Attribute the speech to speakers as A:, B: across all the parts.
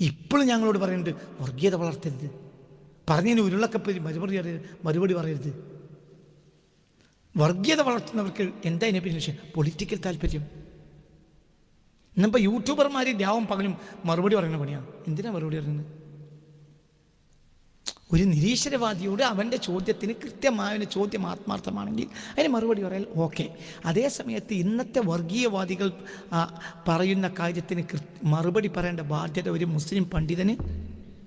A: ഇപ്പോഴും ഞങ്ങളോട് പറയുന്നുണ്ട് വർഗീയത വളർത്തരുത്. പറഞ്ഞതിന് ഉരുളക്കപ്പേരി മറുപടി അറിയരുത് മറുപടി പറയരുത്. വർഗീയത വളർത്തുന്നവർക്ക് എന്താ അതിനെ പിന്നെ പൊളിറ്റിക്കൽ താല്പര്യം. ഇന്നിപ്പോൾ യൂട്യൂബർമാർ രാവും പകലും മറുപടി പറയുന്ന പണിയാണ് എന്തിനാണ് മറുപടി പറയുന്നത്? ഒരു നിരീശ്വരവാദിയോട് അവന്റെ ചോദ്യത്തിന് കൃത്യമായ ഒരു ചോദ്യം ആത്മാർത്ഥമാണെങ്കിൽ അതിന് മറുപടി പറയാൻ ഓക്കെ. അതേ സമയത്ത് ഇന്നത്തെ വർഗീയവാദികൾ പറയുന്ന കാര്യത്തിന് മറുപടി പറയേണ്ട ബാധ്യത ഒരു മുസ്ലിം പണ്ഡിതന്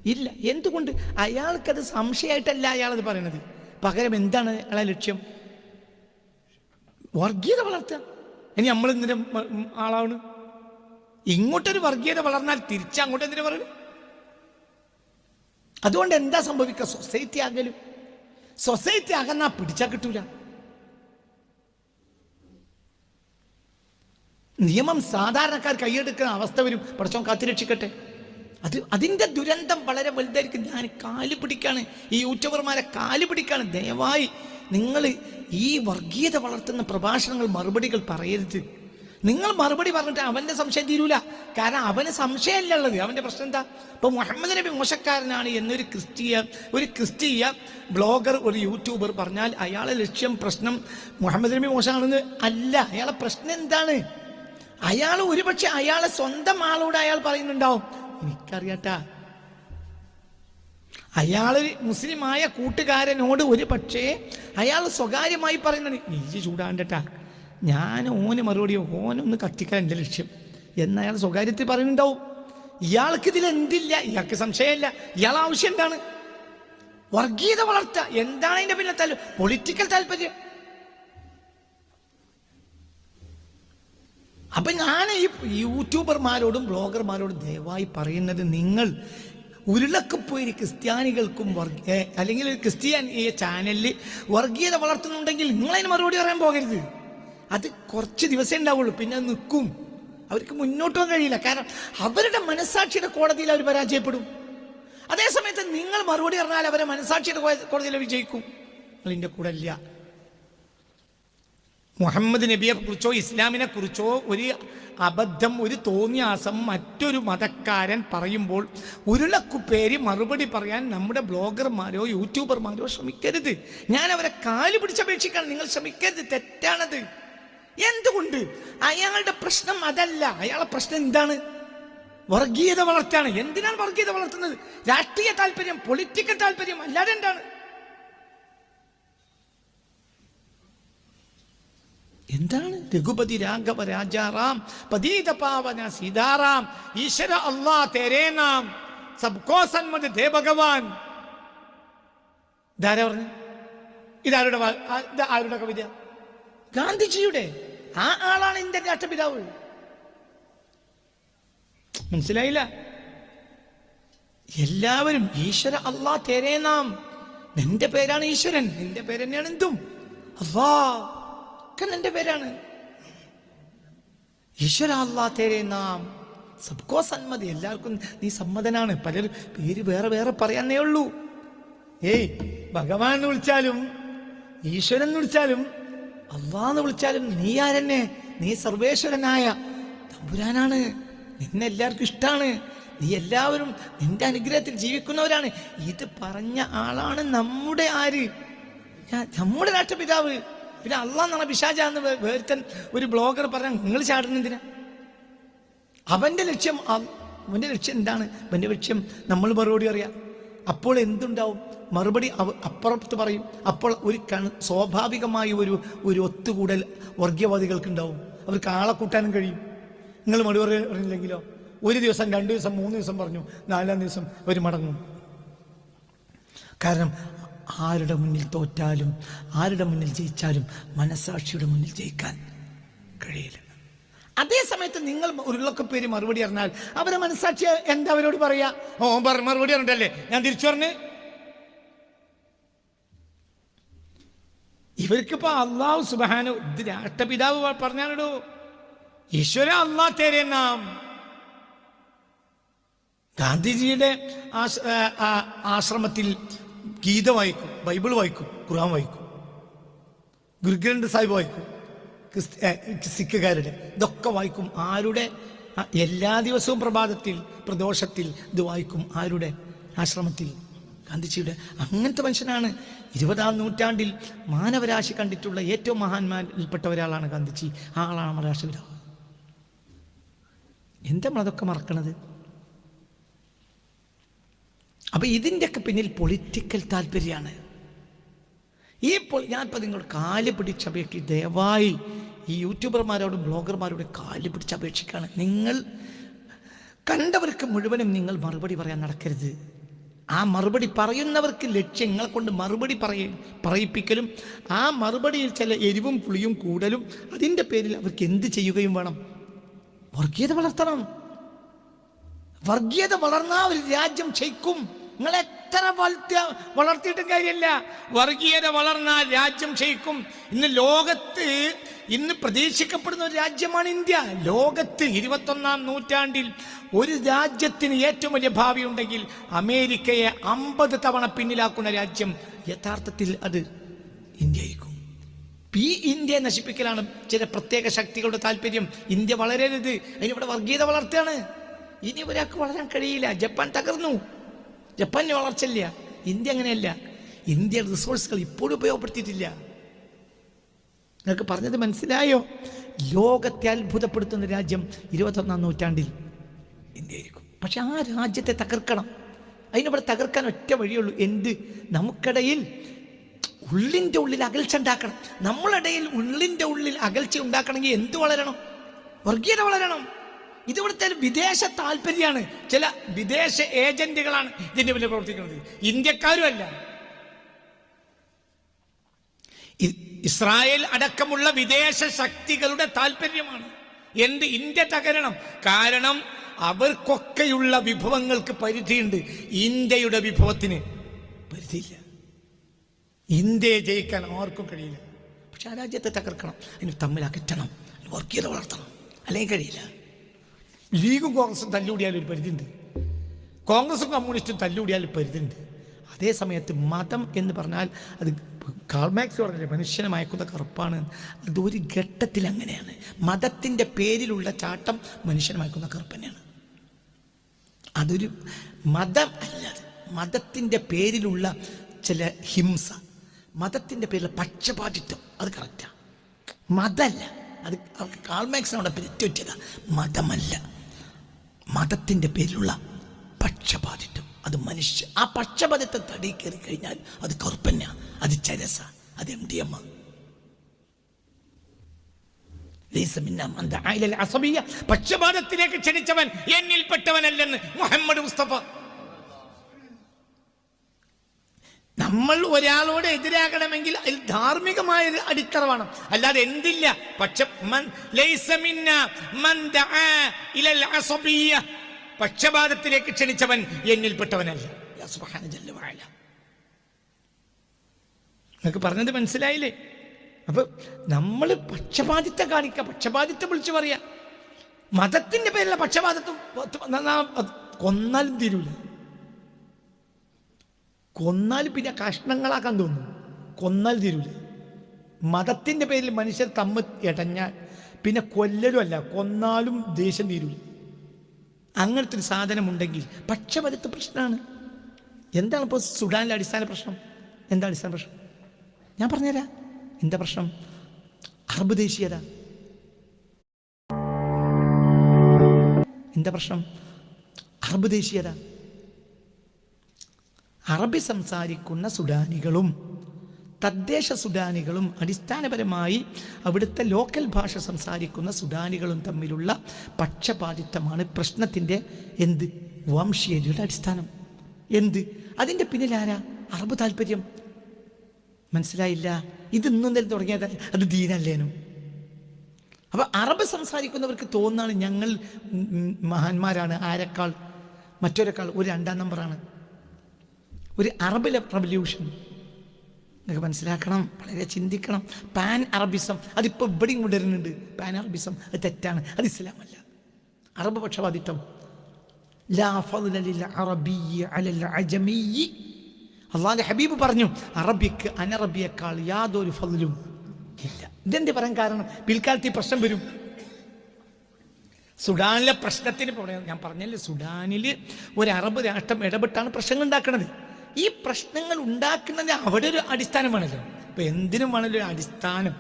A: ഇല്ല. എന്തുകൊണ്ട്? അയാൾക്കത് സംശയമായിട്ടല്ല അയാളത് പറയണത്. പകരം എന്താണ് അയാളെ ലക്ഷ്യം? വർഗീയത വളർത്തുക. ഇനി നമ്മൾ എന്തിനും ആളാണ് ഇങ്ങോട്ടൊരു വർഗീയത വളർന്നാൽ തിരിച്ചങ്ങോട്ട് എന്തിനു പറയുന്നു അതുകൊണ്ട് എന്താ സംഭവിക്കുക? സൊസൈറ്റി ആകലും. സൊസൈറ്റി ആകുന്ന പിടിച്ചാൽ കിട്ടൂല. നിയമം സാധാരണക്കാർ കൈയെടുക്കുന്ന അവസ്ഥ വരും. പ്രശ്നം കാത്തിരക്ഷിക്കട്ടെ അത് അതിന്റെ ദുരന്തം വളരെ വലുതായിരിക്കും. ഞാൻ കാൽ പിടിക്കാണ്. ഈ യൂട്യൂബർമാരെ കാൽ പിടിക്കാണ്. ദയവായി നിങ്ങൾ ഈ വർഗീയത വളർത്തുന്ന പ്രഭാഷണങ്ങൾ മറുപടികൾ പറയരുത്. നിങ്ങൾ മറുപടി പറഞ്ഞിട്ട് അവന്റെ സംശയം തീരൂല. കാരണം അവന് സംശയമല്ല അവന്റെ പ്രശ്നം എന്താ? ഇപ്പൊ മുഹമ്മദ് നബി മോശക്കാരനാണ് എന്നൊരു ക്രിസ്തീയ ഒരു ക്രിസ്തീയ ബ്ലോഗർ ഒരു യൂട്യൂബർ പറഞ്ഞാൽ അയാളെ ലക്ഷ്യം പ്രശ്നം മുഹമ്മദ് നബി മോശമാണെന്ന് അല്ല. അയാളെ പ്രശ്നം എന്താണ്? അയാൾ ഒരുപക്ഷെ അയാളെ സ്വന്തം ആളോട് അയാൾ പറയുന്നുണ്ടാവും. എനിക്കറിയാട്ടാ. അയാൾ മുസ്ലിമായ കൂട്ടുകാരനോട് ഒരു പക്ഷേ അയാൾ സ്വകാര്യമായി പറയുന്നുണ്ട്. നീ ചൂടാണ്ടട്ടാ ഞാൻ ഓന് മറുപടി ഓനൊന്ന് കത്തിക്കാൻ എന്റെ ലക്ഷ്യം. എന്ന് അയാൾ സ്വകാര്യത്തിൽ പറയുന്നുണ്ടാവും. ഇയാൾക്ക് ഇതിൽ എന്തില്ല? ഇയാൾക്ക് സംശയമില്ല. ഇയാൾ ആവശ്യം എന്താണ്? വർഗീയത വളർത്തുക എന്താണ് അതിന്റെ പിന്നെ താല്പര്യം പൊളിറ്റിക്കൽ താല്പര്യം. അപ്പൊ ഞാൻ ഈ യൂട്യൂബർമാരോടും ബ്ലോഗർമാരോടും ദയവായി പറയുന്നത് നിങ്ങൾ ഉരുളക്കപ്പോയി ക്രിസ്ത്യാനികൾക്കും അല്ലെങ്കിൽ ക്രിസ്ത്യാനി ചാനലിൽ വർഗീയത വളർത്തുന്നുണ്ടെങ്കിൽ നിങ്ങളതിന് മറുപടി പറയാൻ പോകരുത്. അത് കുറച്ച് ദിവസമേ ഉണ്ടാവുള്ളൂ. പിന്നെ നിൽക്കും അവർക്ക് മുന്നോട്ട് പോകാൻ കഴിയില്ല. കാരണം അവരുടെ മനസാക്ഷിയുടെ കോടതിയിൽ അവർ പരാജയപ്പെടും. അതേസമയത്ത് നിങ്ങൾ മറുപടി പറഞ്ഞാൽ അവരെ മനസാക്ഷിയുടെ കോടതിയിൽ കോടതിയിൽ വിജയിക്കും നിങ്ങൾ എന്റെ കൂടെ ഇല്ല. മുഹമ്മദ് നബിയെ കുറിച്ചോ ഇസ്ലാമിനെ കുറിച്ചോ ഒരു അബദ്ധം ഒരു തോന്നിയാസം മറ്റൊരു മതക്കാരൻ പറയുമ്പോൾ ഉരുളക്കുപ്പേരി മറുപടി പറയാൻ നമ്മുടെ ബ്ലോഗർമാരോ യൂട്യൂബർമാരോ ശ്രമിക്കരുത്. ഞാൻ അവരെ കാൽ പിടിച്ചപേക്ഷിക്കാൻ നിങ്ങൾ ശ്രമിക്കരുത്. തെറ്റാണത്. എന്തുകൊണ്ട്? അയാളുടെ പ്രശ്നം അതല്ല. അയാളുടെ പ്രശ്നം എന്താണ്? വർഗീയത വളർത്താണ്. എന്തിനാണ് വർഗീയത വളർത്തുന്നത്? രാഷ്ട്രീയ താല്പര്യം പൊളിറ്റിക്കൽ താല്പര്യം അല്ലാതെ എന്താണ്? എന്താണ്? രഘുപതി രാഘവ രാജാറാം പതീത പാവന സീതാറാം ഈശ്വര അള്ളാ തേരേ നാം സബ്കോ സന്മത് ദേ ഭഗവാൻ. ഇതാരാ പറഞ്ഞു ഇതാരുടെ ഇത് ആരുടെ കവിത? ഗാന്ധിജിയുടെ ആ ആളാണ് ഇന്ത്യൻ രാഷ്ട്രപിതാവ് മനസ്സിലായില്ല? എല്ലാവരും ഈശ്വര അള്ളാ തേരേ നാം. നിന്റെ പേരാണ് ഈശ്വരൻ നിന്റെ പേര് തന്നെയാണ് എന്തും അള്ളാ ഒക്കെ നിന്റെ പേരാണ്. ഈശ്വര അള്ളാ തേരേ നാം. സബ്കോ സന്മതി എല്ലാവർക്കും നീ സമ്മതനാണ്. പലരും പേര് വേറെ വേറെ പറയാനേ ഉള്ളൂ. ഏയ് ഭഗവാൻ വിളിച്ചാലും ഈശ്വരൻ വിളിച്ചാലും അള്ളാന്ന് വിളിച്ചാലും നീ ആരെന്നെ? നീ സർവേശ്വരനായ തമ്പുരാനാണ്. നിന്നെ എല്ലാവർക്കും ഇഷ്ടമാണ് നീ എല്ലാവരും നിന്റെ അനുഗ്രഹത്തിൽ ജീവിക്കുന്നവരാണ്. ഇത് പറഞ്ഞ ആളാണ് നമ്മുടെ ആര്? നമ്മുടെ രാഷ്ട്രപിതാവ്. പിന്നെ അള്ളാന്നാണ് പിശാജ എന്ന് വേർത്തൻ ഒരു ബ്ലോഗർ പറഞ്ഞ നിങ്ങൾ ചാടുന്നതിനാ അവന്റെ ലക്ഷ്യം അവന്റെ ലക്ഷ്യം എന്താണ്? അവന്റെ ലക്ഷ്യം നമ്മൾ മറുപടി അറിയാം അപ്പോൾ എന്തുണ്ടാവും? മറുപടി അപ്പുറത്ത് പറയും. അപ്പോൾ ഒരു സ്വാഭാവികമായ ഒരു ഒരു ഒത്തുകൂടൽ വർഗീയവാദികൾക്ക് ഉണ്ടാവും അവർക്ക് ആളെ കൂട്ടാനും കഴിയും. നിങ്ങൾ മറുപടി പറഞ്ഞില്ലെങ്കിലോ? ഒരു ദിവസം രണ്ട് ദിവസം മൂന്ന് ദിവസം പറഞ്ഞു. നാലാം ദിവസം അവർ മടങ്ങും. കാരണം ആരുടെ മുന്നിൽ തോറ്റാലും ആരുടെ മുന്നിൽ ജയിച്ചാലും മനസാക്ഷിയുടെ മുന്നിൽ ജയിക്കാൻ കഴിയില്ല. അതേ സമയത്ത് നിങ്ങൾ ഉരുളൊക്കെ പേര് മറുപടി പറഞ്ഞാൽ അവരെ മനസ്സാക്ഷി എന്താ അവരോട് പറയാ? ഓ മറുപടി പറഞ്ഞിട്ടല്ലേ? ഞാൻ തിരിച്ചു പറഞ്ഞ്. ഇവർക്കിപ്പോ അള്ളാഹു സുബാനു രാഷ്ട്രപിതാവ് പറഞ്ഞാലോ ഈശ്വര അള്ളാ തേരെ നാം. ഗാന്ധിജിയുടെ ആശ്രമത്തിൽ ഗീത വായിക്കും ബൈബിൾ വായിക്കും ഖുർആൻ വായിക്കും. ഗുരുഗ്രന്ഥ സാഹിബ് വായിക്കും. ക്രിസ്ത ഏ, സിഖുകാരുടെ ഇതൊക്കെ വായിക്കും. ആരുടെ? എല്ലാ ദിവസവും പ്രഭാതത്തിൽ പ്രദോഷത്തിൽ ഇത് വായിക്കും. ആരുടെ? ആശ്രമത്തിൽ. ഗാന്ധിജിയുടെ. അങ്ങനത്തെ മനുഷ്യനാണ്. ഇരുപതാം നൂറ്റാണ്ടിൽ മാനവരാശി കണ്ടിട്ടുള്ള ഏറ്റവും മഹാന്മാരിൽപ്പെട്ട ഒരാളാണ് ഗാന്ധിജി. ആളാണ് നമ്മുടെ രാഷ്ട്രപിതാവ്. എന്താ നമ്മളതൊക്കെ മറക്കണത്? അപ്പൊ ഇതിന്റെയൊക്കെ പിന്നിൽ പൊളിറ്റിക്കൽ താല്പര്യമാണ്. ഈ പൊളി ഞാനിപ്പോൾ നിങ്ങൾ കാൽ പിടിച്ചപേക്ഷി ദയവായി ഈ യൂട്യൂബർമാരോടും ബ്ലോഗർമാരോടും കാൽ പിടിച്ചപേക്ഷിക്കുകയാണ് നിങ്ങൾ കണ്ടവർക്ക് മുഴുവനും നിങ്ങൾ മറുപടി പറയാൻ നടക്കരുത്. ആ മറുപടി പറയുന്നവർക്ക് ലക്ഷ്യങ്ങളെ കൊണ്ട് മറുപടി പറയ പറയിപ്പിക്കലും ആ മറുപടിയിൽ ചില എരിവും പുളിയും കൂടലും അതിന്റെ പേരിൽ അവർക്ക് എന്ത് ചെയ്യുകയും വേണം? വർഗീയത വളർത്തണം. വർഗീയത വളർന്നാൽ ഒരു രാജ്യം ക്ഷയിക്കും നിങ്ങൾ എത്ര വളർത്തിയ വളർത്തിയിട്ടും കാര്യമില്ല. വർഗീയത വളർന്നാൽ രാജ്യം ക്ഷയിക്കും. ഇന്ന് ലോകത്ത് ഇന്ന് പ്രതീക്ഷിക്കപ്പെടുന്ന ഒരു രാജ്യമാണ് ഇന്ത്യ. ലോകത്ത് ഇരുപത്തൊന്നാം നൂറ്റാണ്ടിൽ ഒരു രാജ്യത്തിന് ഏറ്റവും വലിയ ഭാവി ഉണ്ടെങ്കിൽ അമേരിക്കയെ അമ്പത് തവണ പിന്നിലാക്കുന്ന രാജ്യം യഥാർത്ഥത്തിൽ അത് ഇന്ത്യയായിരിക്കും. ഈ ഇന്ത്യയെ നശിപ്പിക്കലാണ് ചില പ്രത്യേക ശക്തികളുടെ താല്പര്യം. ഇന്ത്യ വളരരുത്. അതിനിവിടെ വർഗീയത വളർത്തുകയാണ്. ഇനി ഒരാൾക്ക് വളരാൻ കഴിയില്ല. ജപ്പാൻ തകർന്നു. ജപ്പാന് വളർച്ചയില്ല ഇന്ത്യ അങ്ങനെയല്ല. ഇന്ത്യ റിസോഴ്സുകൾ ഇപ്പോഴും ഉപയോഗപ്പെടുത്തിയിട്ടില്ല. നിങ്ങൾക്ക് പറഞ്ഞത് മനസ്സിലായോ? ലോകത്തെ അത്ഭുതപ്പെടുത്തുന്ന രാജ്യം ഇരുപത്തൊന്നാം നൂറ്റാണ്ടിൽ ഇന്ത്യയായിരിക്കും. പക്ഷെ ആ രാജ്യത്തെ തകർക്കണം. അതിനിവിടെ തകർക്കാൻ ഒറ്റ വഴിയുള്ളൂ. എന്ത്? നമുക്കിടയിൽ ഉള്ളിന്റെ ഉള്ളിൽ അകൽച്ച ഉണ്ടാക്കണം. നമ്മളിടയിൽ ഉള്ളിന്റെ ഉള്ളിൽ അകൽച്ച ഉണ്ടാക്കണമെങ്കിൽ എന്ത് വളരണം? വർഗീയത വളരണം. ഇത് ഇവിടുത്തെ ഒരു വിദേശ താല്പര്യമാണ്. ചില വിദേശ ഏജന്റുകളാണ് ഇതിന്റെ പിന്നിൽ പ്രവർത്തിക്കുന്നത്. ഇന്ത്യക്കാരും അല്ല ഇസ്രായേൽ അടക്കമുള്ള വിദേശ ശക്തികളുടെ താല്പര്യമാണ്. എന്ത് ഇന്ത്യ തകരണം? കാരണം അവർക്കൊക്കെയുള്ള വിഭവങ്ങൾക്ക് പരിധിയുണ്ട്. ഇന്ത്യയുടെ വിഭവത്തിന് പരിധിയില്ല. ഇന്ത്യയെ ജയിക്കാൻ ആർക്കും കഴിയില്ല. പക്ഷെ ആ രാജ്യത്തെ തകർക്കണം. അതിന് തമ്മിൽ അകറ്റണം. വർഗീയത വളർത്തണം. അല്ലെങ്കിൽ കഴിയില്ല. ലീഗും കോൺഗ്രസും തല്ലുകൂടിയാൽ ഒരു പരിധിയുണ്ട്. കോൺഗ്രസും കമ്മ്യൂണിസ്റ്റും തല്ലുകൂടിയാൽ പരിധിയുണ്ട്. അതേ സമയത്ത് മതം എന്ന് പറഞ്ഞാൽ അത് കാൾമാക്സ് പറഞ്ഞില്ലേ മനുഷ്യനെ മയക്കുന്ന കറുപ്പാണ്. അതൊരു ഘട്ടത്തിൽ അങ്ങനെയാണ്. മതത്തിന്റെ പേരിലുള്ള ചാട്ടം മനുഷ്യനെ മയക്കുന്ന കറുപ്പ് തന്നെയാണ്. അതൊരു മതം അല്ല അത്. മതത്തിന്റെ പേരിലുള്ള ചില ഹിംസ മതത്തിന്റെ പേരിലുള്ള പക്ഷപാതിത്വം അത് കറക്റ്റാണ് മതമല്ല അത് അവർക്ക് കാൾമാക്സിനോടൊപ്പം പെരുത്തിവെച്ചതാ. മതമല്ല. മതത്തിന്റെ പേരിലുള്ള പക്ഷപാതിത്വം. അത് മനുഷ്യ ആ പക്ഷപാതിത്വം തടി കയറി കഴിഞ്ഞാൽ അത് കറുപ്പന്ന അത് ചരസ അത് എം ഡി എം പക്ഷപാതത്തിലേക്ക് ക്ഷണിച്ചവൻ എന്നിൽപ്പെട്ടവനല്ലെന്ന് മുഹമ്മദ് മുസ്തഫ നമ്മൾ ഒരാളോട് എതിരാകണമെങ്കിൽ അതിൽ ധാർമ്മികമായ അടിത്തറ വേണം അല്ലാതെ എന്തില്ല? പക്ഷെ. പക്ഷപാതത്തിലേക്ക് ക്ഷണിച്ചവൻ എന്നിൽപ്പെട്ടവനല്ല. നിങ്ങൾക്ക് പറഞ്ഞത് മനസ്സിലായില്ലേ? അപ്പൊ നമ്മൾ പക്ഷപാതിത്വം കാണിക്കുക പക്ഷപാതിത്വം വിളിച്ചു പറയാ. മതത്തിന്റെ പേരിലുള്ള പക്ഷപാതിത്വം കൊന്നാലും തീരൂല. കൊന്നാൽ പിന്നെ കഷ്ണങ്ങളാക്കാൻ തോന്നും. കൊന്നാൽ തീരൂല. മതത്തിന്റെ പേരിൽ മനുഷ്യർ തമ്മിൽ ഇടഞ്ഞാൽ പിന്നെ കൊല്ലലുമല്ല കൊന്നാലും ദേഷ്യം തീരൂല. അങ്ങനത്തെ ഒരു സാധനമുണ്ടെങ്കിൽ പക്ഷപരത്ത് പ്രശ്നമാണ്. എന്താണ് ഇപ്പോൾ സുഡാനിലെ അടിസ്ഥാന പ്രശ്നം? എന്താ അടിസ്ഥാന പ്രശ്നം? ഞാൻ പറഞ്ഞുതരാം. എന്താ പ്രശ്നം? അറബ് ദേശീയത. എന്താ പ്രശ്നം? അറബ് ദേശീയത. അറബി സംസാരിക്കുന്ന സുഡാനികളും തദ്ദേശ സുഡാനികളും അടിസ്ഥാനപരമായി അവിടുത്തെ ലോക്കൽ ഭാഷ സംസാരിക്കുന്ന സുഡാനികളും തമ്മിലുള്ള പക്ഷപാതിത്വമാണ് പ്രശ്നത്തിന്റെ എന്ത്? വംശീയതയുടെ അടിസ്ഥാനം. എന്ത്? അതിന്റെ പിന്നിലാരാ അറബ് താല്പര്യം. മനസ്സിലായില്ല? ഇത് ഇന്നും തന്നെ തുടങ്ങിയതല്ല അത് ദീനല്ലേനും. അപ്പോൾ അറബ് സംസാരിക്കുന്നവർക്ക് തോന്നുന്നതാണ് ഞങ്ങൾ മഹാന്മാരാണ്. ആരെക്കാൾ? മറ്റൊരെക്കാൾ? ഒരു രണ്ടാം നമ്പറാണ് ഒരു അറബ് റവല്യൂഷൻ നിങ്ങൾക്ക് മനസ്സിലാക്കണം വളരെ ചിന്തിക്കണം. പാൻ അറബിസം അതിപ്പോൾ ഇവിടെയും കൊണ്ടുവരുന്നുണ്ട് പാൻ അറബിസം അത് തെറ്റാണ് അത് ഇസ്ലാമല്ല അറബ് പക്ഷപാതിത്വം. അള്ളാഹ് ഹബീബ് പറഞ്ഞു അറബിക്ക് അനറബിയേക്കാൾ യാതൊരു ഫതിലും ഇല്ല. ഇതെന്ത് പറയാൻ കാരണം? പിൽക്കാലത്ത് ഈ പ്രശ്നം വരും. സുഡാനിലെ പ്രശ്നത്തിന് ഞാൻ പറഞ്ഞല്ലേ സുഡാനിൽ ഒരു അറബ് രാഷ്ട്രം ഇടപെട്ടാണ് പ്രശ്നങ്ങൾ ഉണ്ടാക്കുന്നത് ഈ പ്രശ്നങ്ങൾ ഉണ്ടാക്കുന്നത് അവിടെ ഒരു അടിസ്ഥാനമാണല്ലോ അപ്പൊ എന്തിനും വേണമല്ലോ ഒരു അടിസ്ഥാനം.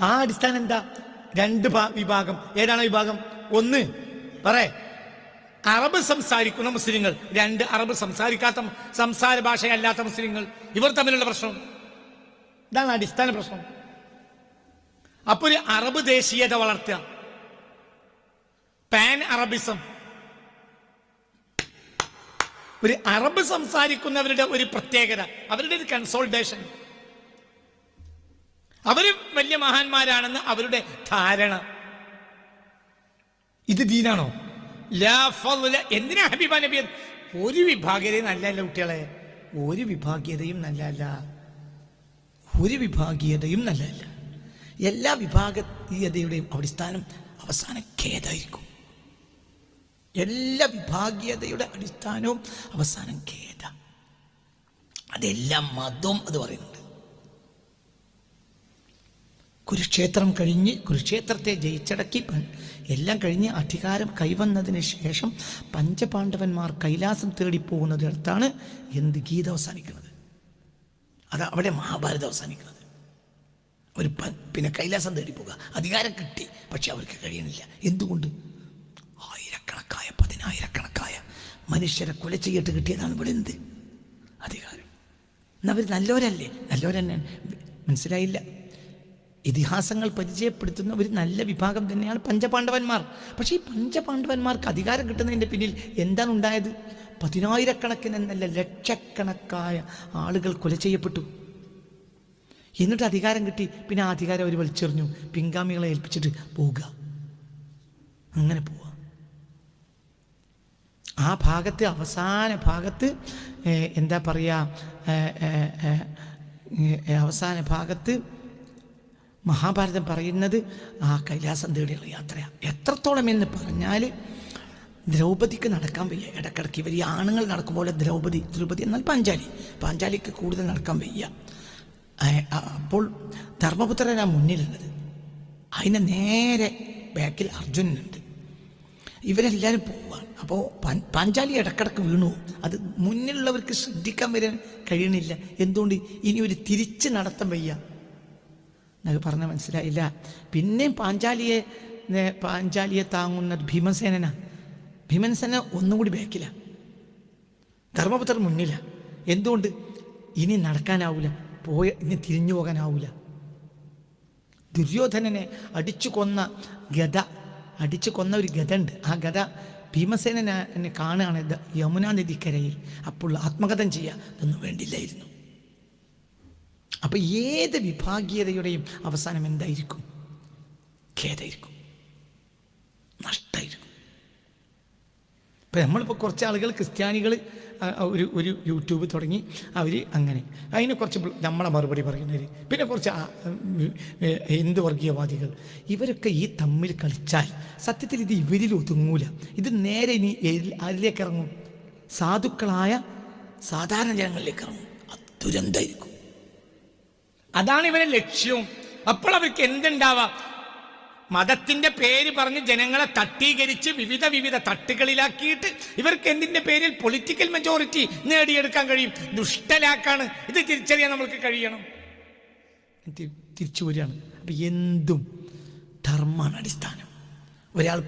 A: ആ അടിസ്ഥാനം എന്താ? രണ്ട് വിഭാഗം. ഏതാണ് വിഭാഗം? ഒന്ന് പറേ അറബ് സംസാരിക്കുന്ന മുസ്ലിങ്ങൾ. രണ്ട് അറബ് സംസാരിക്കാത്ത സംസാര ഭാഷയല്ലാത്ത മുസ്ലിങ്ങൾ. ഇവർ തമ്മിലുള്ള പ്രശ്നം. ഇതാണ് അടിസ്ഥാന പ്രശ്നം. അപ്പൊ ഒരു അറബ് ദേശീയത വളർത്തുക. Pan Arabism. ഒരു അറബ് സംസാരിക്കുന്നവരുടെ ഒരു പ്രത്യേകത. അവരുടെ ഒരു കൺസോൾട്ടേഷൻ അവർ വലിയ മഹാന്മാരാണെന്ന് അവരുടെ ധാരണ. ഇത് ദീനാണോ? എന്തിനാ ഹബീബ നബി? ഒരു വിഭാഗ്യതയും നല്ലല്ല കുട്ടികളെ. ഒരു വിഭാഗ്യതയും നല്ലല്ല ഒരു വിഭാഗീയതയും നല്ലല്ല എല്ലാ വിഭാഗീയതയുടെയും അടിസ്ഥാനം അവസാനം ഖേദായിരിക്കും എല്ലാ വിഭാഗീയതയുടെ അടിസ്ഥാനവും അവസാനം ഖേദ. അതെല്ലാം മതം അത് പറയുന്നുണ്ട്. കുരുക്ഷേത്രം കഴിഞ്ഞ് കുരുക്ഷേത്രത്തെ ജയിച്ചടക്കി എല്ലാം കഴിഞ്ഞ് അധികാരം കൈവന്നതിന് ശേഷം പഞ്ചപാണ്ഡവന്മാർ കൈലാസം തേടിപ്പോകുന്നതിനടുത്താണ് എന്ത് ഗീത അവസാനിക്കുന്നത്. അത് അവിടെ മഹാഭാരതം അവസാനിക്കുന്നത്. അവർ പിന്നെ കൈലാസം തേടി പോകുക അധികാരം കിട്ടി പക്ഷെ അവർക്ക് കഴിയണില്ല. എന്തുകൊണ്ട്? മനുഷ്യരെ കൊല ചെയ്തിട്ട് കിട്ടിയതാണ് ഇവിടെ എന്ത്? അധികാരം. അവർ നല്ലവരല്ലേ? നല്ലവരെന്നെയാണ് മനസ്സിലായില്ല. ഇതിഹാസങ്ങൾ പരിചയപ്പെടുത്തുന്ന ഒരു നല്ല വിഭാഗം തന്നെയാണ് പഞ്ചപാണ്ഡവന്മാർ. പക്ഷേ ഈ പഞ്ചപാണ്ഡവന്മാർക്ക് അധികാരം കിട്ടുന്നതിന്റെ പിന്നിൽ എന്താണ് ഉണ്ടായത്? പതിനായിരക്കണക്കിന് എന്നല്ല ലക്ഷക്കണക്കായ ആളുകൾ കൊല ചെയ്യപ്പെട്ടു. എന്നിട്ട് അധികാരം കിട്ടി. പിന്നെ ആ അധികാരം അവർ വലിച്ചെറിഞ്ഞു. പിൻഗാമികളെ ഏൽപ്പിച്ചിട്ട് പോവുക. അങ്ങനെ പോവുക. ആ ഭാഗത്ത് അവസാന ഭാഗത്ത് എന്താ പറയുക അവസാന ഭാഗത്ത് മഹാഭാരതം പറയുന്നത് ആ കൈലാസം തേടിയുള്ള യാത്രയാണ് എത്രത്തോളം എന്ന് പറഞ്ഞാൽ ദ്രൗപദിക്ക് നടക്കാൻ വയ്യ. ഇടക്കിടക്ക് ഇവർ ഈ ആണുങ്ങൾ നടക്കും പോലെ ദ്രൗപദി ദ്രൗപദി എന്നാൽ പാഞ്ചാലി. പാഞ്ചാലിക്ക് കൂടുതൽ നടക്കാൻ വയ്യ. അപ്പോൾ ധർമ്മപുത്രനാ മുന്നിലുള്ളത്. അതിന് നേരെ ബാക്കിൽ അർജുനനുണ്ട്. ഇവരെല്ലാവരും പോവാണ്. അപ്പോൾ പാഞ്ചാലി ഇടക്കിടക്ക് വീണു. അത് മുന്നിലുള്ളവർക്ക് ശ്രദ്ധിക്കാൻ വരാൻ കഴിയണില്ല. എന്തുകൊണ്ട്? ഇനി ഒരു തിരിച്ച് നടത്തം വയ്യ. എന്നൊക്കെ പറഞ്ഞാൽ മനസ്സിലായില്ല. പിന്നെയും പാഞ്ചാലിയെ പാഞ്ചാലിയെ താങ്ങുന്ന ഭീമസേനന. ഭീമസേന ഒന്നും കൂടി ബാക്കില്ല ധർമ്മപുത്രൻ മുന്നില്ല എന്തുകൊണ്ട്? ഇനി നടക്കാനാവൂല. പോയ ഇനി തിരിഞ്ഞു പോകാനാവൂല. ദുര്യോധനനെ അടിച്ചു കൊന്ന ഗത അടിച്ചു കൊന്ന ഒരു ഗത ഉണ്ട്. ആ ഗത ഭീമസേനനെ കാണുകയാണ് യമുനാനദിക്കരയിൽ യമുനാ നദിക്കരയിൽ. അപ്പോൾ ആത്മകഥം ചെയ്യുക ഇതൊന്നും വേണ്ടില്ലായിരുന്നു. അപ്പോൾ ഏത് വിഭാഗീയതയുടെയും അവസാനം എന്തായിരിക്കും? ഖേദായിരിക്കും നഷ്ടമായിരിക്കും ഇപ്പം നമ്മളിപ്പോൾ കുറച്ച് ആളുകൾ ക്രിസ്ത്യാനികൾ ഒരു ഒരു യൂട്യൂബ് തുടങ്ങി അവർ അങ്ങനെ. അതിന് കുറച്ച് നമ്മളെ മറുപടി പറയുന്നവർ പിന്നെ കുറച്ച് ഹിന്ദു വർഗീയവാദികൾ. ഇവരൊക്കെ ഈ തമ്മിൽ കളിച്ചാൽ സത്യത്തിൽ ഇത് ഇവരിൽ ഒതുങ്ങൂല. ഇത് നേരെ ഇനി അതിലേക്ക് ഇറങ്ങും? സാധുക്കളായ സാധാരണ ജനങ്ങളിലേക്ക് ഇറങ്ങും. ദുരന്തമായിരിക്കും. അതാണ് ഇവരെ ലക്ഷ്യവും അപ്പോൾ അവർക്ക് എന്തുണ്ടാവാം? മതത്തിന്റെ പേര് പറഞ്ഞ് ജനങ്ങളെ തട്ടീകരിച്ച് വിവിധ വിവിധ തട്ടുകളിലാക്കിയിട്ട് ഇവർക്ക് എന്തിന്റെ പേരിൽ പൊളിറ്റിക്കൽ മെജോറിറ്റി നേടിയെടുക്കാൻ കഴിയും? ദുഷ്ടലാക്കാണ്. ഇത് തിരിച്ചറിയാൻ നമ്മൾക്ക് കഴിയണം. തിരിച്ചു വരികയാണ്. അപ്പൊ എന്തും ധർമ്മമാണ് അടിസ്ഥാനം ഒരാൾ